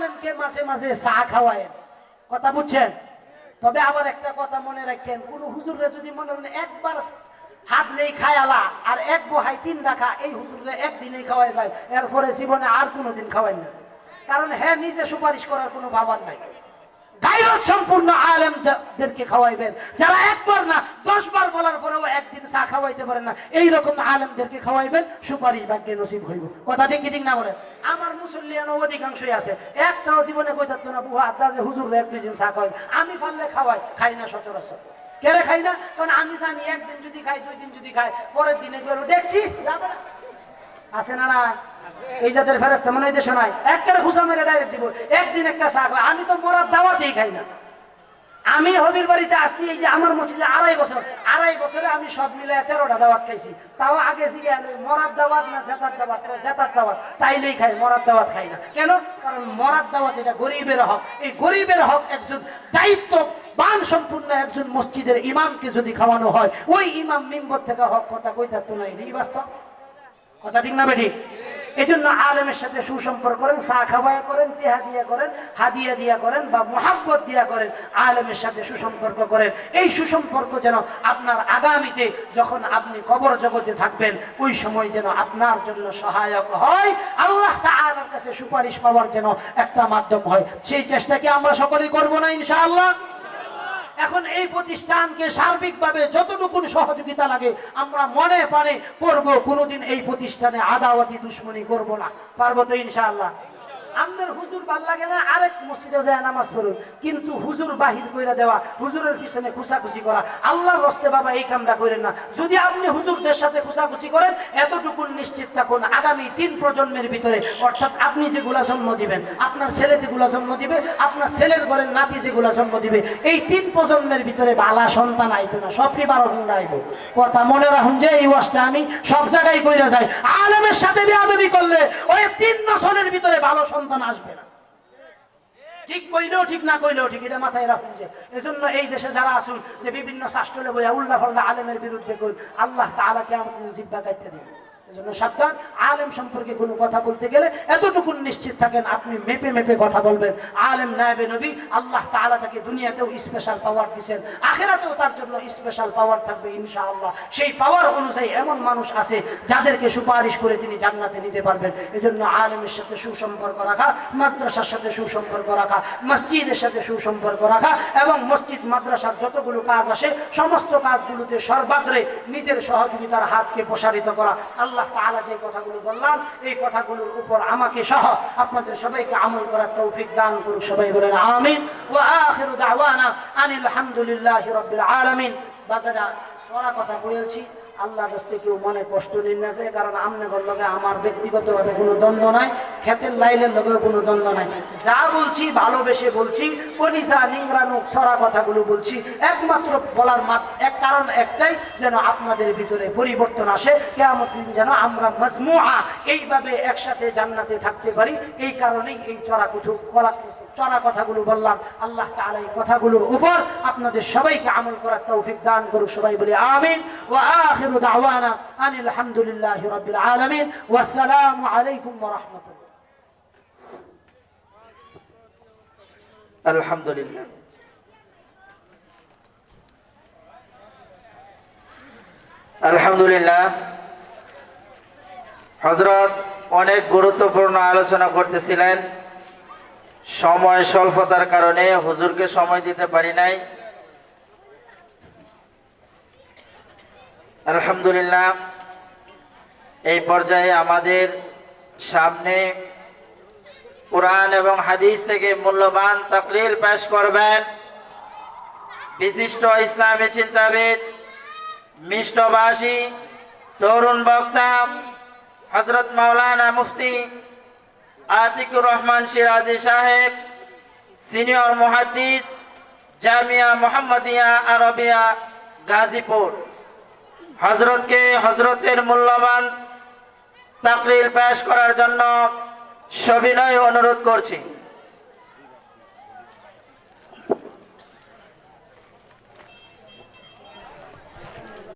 আলেমকে মাঝে মাঝে চা খাওয়ায়েন কথা বুঝছেন? তবে আবার একটা কথা মনে রাখেন, কোন হুজুরে যদি মনে করেন একবার হাত নেই খায়ালা আর এক বহাই তিন রাখা, এই হুজুরে একদিনেই খাওয়াই ভাই, এরপরে জীবনে আর কোনোদিন খাওয়াই না। কারণ হ্যাঁ নিজে সুপারিশ করার কোনো ভাবার নাই। গাইরত সম্পূর্ণ আলেমদেরকে খাওয়াইবেন। যারা একবার না দশ বার বলার পরেও একদিন চা খাওয়াইতে পারেন না, এইরকম আলেমদেরকে খাওয়াইবেন, সুপারিশ ভাগ্যে নসিব হইব। কথা ঠিক ঠিক না বলেন? আমার মুসল্লিয়ান অধিকাংশই আছে। একটাও জীবনে কই থাকতো না, বুহা আদা যে হুজুর এক, দুই দিন চা খাওয়াই। আমি পারলে খাওয়াই, খাই না সচরাচর। কেড়ে খাই না? কারণ আমি জানি একদিন যদি খাই, দুই দিন যদি খাই, পরের দিনে গেল, দেখছি, যাবে না। আছে না না এই জাতের ফেরস্তা মনে দেশে নাই। একটা খুশা মেরে ডাইরেক্ট দিব। একদিন একটা চা খাই আমি তো মরার দাওয়াতেই খাই না। আমি হবির বাড়িতে আসছি, এই যে আমার মসজিদে আড়াই বছর, আড়াই বছরে আমি সব মিলে তেরোটা দাওয়াত খাইছি। তাও আগে জিগে মরার দাওয়াত না জেতার দাওয়াত? জেতার দাওয়াত। তাইলেই খাই মরার দাওয়াত খাই না। কেন? কারণ মরার দাওয়াত এটা গরিবের হক। এই গরিবের হক একজন দায়িত্ব বান সম্পূর্ণ একজন মসজিদের ইমামকে যদি খাওয়ানো হয়, ওই ইমাম মিম্বর থেকে হক কথা কই থাকতো না এই বাস্তব? কথা ঠিক না বেটি এই জন্য আলেমের সাথে সুসম্পর্ক করেন, চা খাওয়াইয়া করেন তেহা দিয়া করেন, হাদিয়া দিয়া করেন বা মোহাব্বত দিয়া করেন, আলেমের সাথে সুসম্পর্ক করেন। এই সুসম্পর্ক যেন আপনার আগামীতে যখন আপনি কবর জগতে থাকবেন, ওই সময় যেন আপনার জন্য সহায়ক হয়। আল্লাহ তাআলার কাছে সুপারিশ পাওয়ার যেন একটা মাধ্যম হয়। সেই চেষ্টা কি আমরা সকলেই করব না ইনশাআল্লাহ? এখন এই প্রতিষ্ঠানকে সার্বিকভাবে যতটুকু সহযোগিতা লাগে, আমরা মনে পারে করব, কোনোদিন এই প্রতিষ্ঠানে আদাওয়াতি দুশ্মনী করব না। পারব তো ইনশাআল্লাহ? আপনার হুজুর ভালো লাগে না, আরেক মসজিদে যায় নামাজ পড়ুন। কিন্তু হুজুর বাহির কইরা দেওয়া, হুজুরের পিছনে খুশাখুশি করা, আল্লাহর রস্তে বাবা এই কামটা করেন না। যদি আপনি হুজুরদের সাথে খুশাখুশি করেন এতটুকু নিশ্চিত থাকুন, আগামী তিন প্রজন্মের ভিতরে, অর্থাৎ আপনি যেগুলা জন্ম দিবেন, আপনার ছেলে যেগুলা জন্ম দিবে, আপনার ছেলের ঘরের নাতি যেগুলা জন্ম দিবে, এই তিন প্রজন্মের ভিতরে বালা সন্তান আইতো না সবটি বারো ঘণ্টা আইব কথা মনে রাখুন যে এই ওয়াজটা আমি সব জায়গায় কইরা যাই। আলেমের সাথে বেয়াদবি করলে ওই তিন নসলের ভিতরে ভালো সন্তান আসবে না। ঠিক কইলেও ঠিক, না কইলেও ঠিক, এটা মাথায় রাখুন যে এজন্য এই দেশে যারা আসুন যে বিভিন্ন শাস্ত্রে বইয়া উল্লাহ আলমের বিরুদ্ধে কই আল্লাহ তাআলাকে আমাদের জিব্বা কাটতে দিবে সাবধান। আলেম সম্পর্কে কোনো কথা বলতে গেলে এতটুকু নিশ্চিত থাকেন, আপনি মেপে মেপে কথা বলবেন। আলেম নবী, আল্লাহ তাকে দুনিয়াতেও স্পেশাল পাওয়ার আখেরাতেও তার জন্য স্পেশাল পাওয়ার থাকবে সেই পাওয়ার অনুযায়ী এমন মানুষ আছে যাদেরকে সুপারিশ করে তিনি জান্নাতে নিতে পারবেন। এজন্য আলেমের সাথে সুসম্পর্ক রাখা, মাদ্রাসার সাথে সুসম্পর্ক রাখা, মসজিদের সাথে সুসম্পর্ক রাখা এবং মসজিদ, মাদ্রাসার যতগুলো কাজ আসে, সমস্ত কাজগুলোতে সর্বাগ্রে নিজের সহযোগিতার হাতকে প্রসারিত করা। আল্লাহ তাআলা যে কথাগুলো বললাম, এই কথাগুলোর উপর আমাকে সহ আপনাদের সবাইকে আমল করার তৌফিক দান করুক। সবাই বলেন আমিন। ওয়া আখিরু দাওয়ানা আনিল হামদুলিল্লাহি রাব্বিল আলামিন। বাজারা সরা কথা বলেছি আল্লাহ রাস্তে কেউ মনে কষ্ট নিন না যে, কারণ আমনের লগে আমার ব্যক্তিগতভাবে কোনো দ্বন্দ্ব নাই ক্ষেতের লাইনের লগেও কোনো দ্বন্দ্ব নাই। যা বলছি ভালোবেসে বলছি কনিসা নিংরানুক সরা কথাগুলো বলছি একমাত্র বলার এক কারণ একটাই যেন আপনাদের ভিতরে পরিবর্তন আসে কেমন দিন যেন আমরা মজমুআ এইভাবে একসাথে জান্নাতে থাকতে পারি এই কারণেই এই চড়া কুঠু কলা চড়া কথাগুলো বললাম, আল্লাহ তাআলা এই কথাগুলোর উপর আপনাদের সবাইকে আমল করার তৌফিক দান করুক, সবাই বলি আমিন। ওয়া আখিরু দাওয়ানা আনিল হামদুলিল্লাহি রাব্বিল আলামিন। ওয়াসসালামু আলাইকুম ওয়া আলহামদুলিল্লাহ। আলহামদুলিল্লাহ। হজরত অনেক গুরুত্বপূর্ণ আলোচনা করতেছিলেন। সময় স্বল্পতার কারণে হুজুরকে সময় দিতে পারি নাই। আলহামদুলিল্লাহ, এই পর্যায়ে আমাদের সামনে কোরআন এবং হাদিস থেকে মূল্যবান তাকরির পেশ করবেন। বিশিষ্ট ইসলামী চিন্তাবিদ, মিষ্টভাষী, তরুণ বক্তা হজরত মাওলানা মুফতি আতিকুর রহমান সিরাজি সাহেব, সিনিয়র মহাদিস জামিয়া মোহাম্মদিয়া আরবিয়া, গাজীপুর। হজরতকে হজরতের মূল্যবান তাকরির পেশ করার জন্য সবিনয় অনুরোধ করছি।